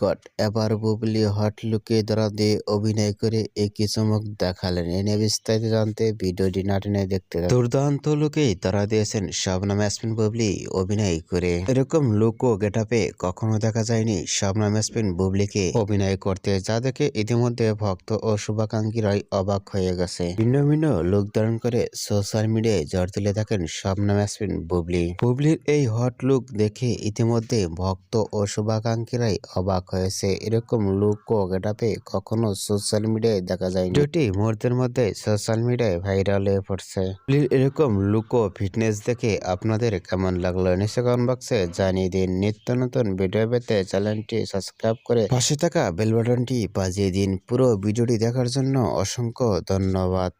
God Oh এবার Bubly hot লুকে ধরা দিয়ে অভিনয় করে একই চমক দেখালেন। এ নিয়ে বিস্তারিত জানতে ভিডিওটি না টেনে দেখতে দুর্দান্ত লুকেই তারা দিয়েছেন শবনাম ইয়াসমিন বুবলি অভিনয় করে। এরকম লুক ও গেটাপে কখনো দেখা যায়নি শবনাম ইয়াসমিন বুবলিকে। অভিনয় করতে যা দেখে ইতিমধ্যে ভক্ত ও শুভাকাঙ্ক্ষীরাই অবাক হয়ে গেছে। ভিন্ন ভিন্ন লুক ধারণ করে সোশ্যাল মিডিয়ায় জ্বর তুলে থাকেন শবনাম ইয়াসমিন বুবলি। বুবলির এই হট লুক দেখে ইতিমধ্যে ভক্ত ও শুভাকাঙ্ক্ষীরাই অবাক হয়েছে। এরকম লুক গেটাপে কখনো সোশ্যাল মিডিয়ায় দেখা যায়নি। ভিডিওটি মুহূর্তের মধ্যে সোশ্যাল মিডিয়ায় ভাইরাল হয়ে পড়ছে। এরকম লুক ফিটনেস দেখে আপনাদের কেমন লাগল? নিচে কমেন্ট বক্সে জানিয়ে দিন। নিত্য নতুন ভিডিও পেতে চ্যানেলটি সাবস্ক্রাইব করে পাশে থাকা বেল বাটনটি বাজিয়ে দিন। পুরো ভিডিওটি দেখার জন্য অসংখ্য ধন্যবাদ।